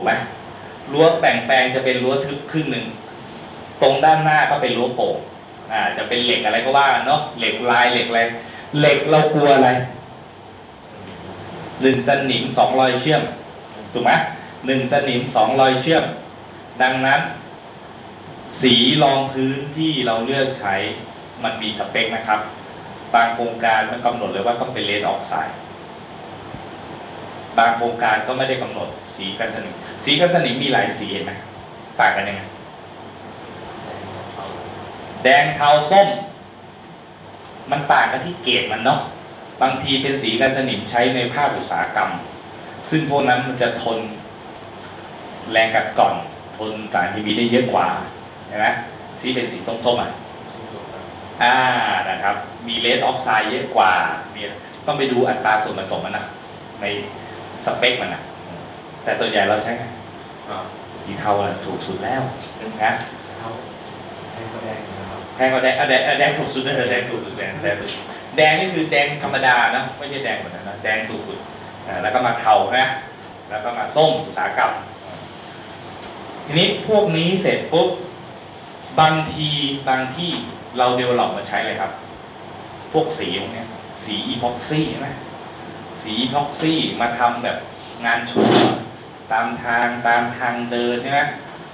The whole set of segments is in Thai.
ถูกไหมรั้วแบ่งแปลงจะเป็นรั้วทึบครึ่งหนึ่งตรงด้านหน้าก็เป็นรั้วโป่งอ่า จะเป็นเหล็กอะไรก็ว่ากันเนาะเหล็กลายเหล็กอะไรเหล็กเรากลัวอะไรหนึ่งสนิมสองรอยเชื่อมถูกไหมหนึ่งสนิมสองรอยเชื่อม ดังนั้น สีรองพื้นที่เราเลือกใช้มันมีสเปคนะครับ บางโครงการมันกำหนดเลยว่าต้องเป็นเลนออกไซด์ บางโครงการก็ไม่ได้กำหนดสีกันสนิม สีกันสนิมมีหลายสีเห็นไหมต่างกันยังไงแดงเทาส้ม มันต่างกันที่เกรดมันเนาะบางทีเป็นสีกันสนิมใช้ในภาคอุตสาหกรรม ซึ่งพวกนั้นมันจะทนแรงกัดกร่อน ทนสารเคมีได้เยอะกว่าเห็นไหมสีเป็นสีส้มๆอะอ่านะครับ มีเลดออกไซด์เยอะกว่ามีต้องไปดูอัตราส่วนผสมมันนะใน สเปคมันนะแต่ส่วนใหญ่เราใช้ไงสีเทาอะถูกสุดแล้วนะแพงกว่าแดงอะแดงอะแดงถูกสุดนะเออแดงถูกสุดแดงแดงถูกสุดแดงนี่คือแดงธรรมดานะไม่ใช่แดงแบบนั้นนะแดงถูกสุดอ่าแล้วก็มาเทานะแล้วก็มาส้มอุตสาหกรรมทีนี้พวกนี้เสร็จปุ๊บบางทีบางที่เราเดเวลลอปมาใช้เลยครับ พวกสีพวกเนี้ยสีอีพ็อกซี่ใช่ไหม สีพ็อกซี่มาทำแบบงานโชว์ตามทางตามทางเดินใช่ไหม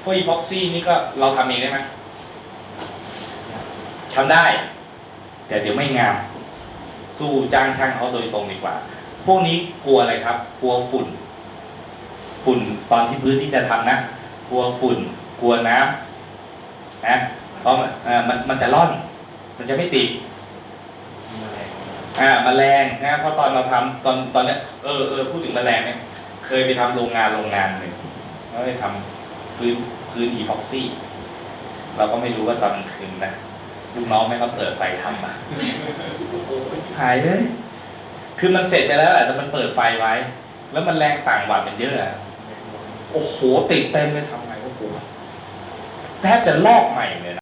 พวกอีพ็อกซี่นี่ก็เราทำเองได้ไหมทำได้ แต่เดี๋ยวไม่งาม สู้จ้างช่างเขาโดยตรงดีกว่า พวกนี้กลัวอะไรครับ กลัวฝุ่น ฝุ่นตอนที่พื้นที่จะทำนะกลัวฝุ่น กลัวน้ำนะเพราะมันมันมันจะร่อน มันจะไม่ติด อ่าแมลงนะเพราะตอนเราทำตอนตอนเนี้ยเออเออพูดถึงแมลงเนี่ยเคยไปทำโรงงานโรงงานหนึ่งแล้วไปทำพื้นพื้นอีพ็อกซี่ เราก็ไม่รู้ว่าตอนกลางคืนนะลูกน้องไม่ก็เปิดไฟทำอะหายเลย คือมันเสร็จไปแล้วแหละแต่มันเปิดไฟไว้ แล้วมันแรงต่างหวัดมันเยอะอะโอ้โหติดเต็มเลยทำไงก็กลัวแทบจะลอกใหม่เลยนะ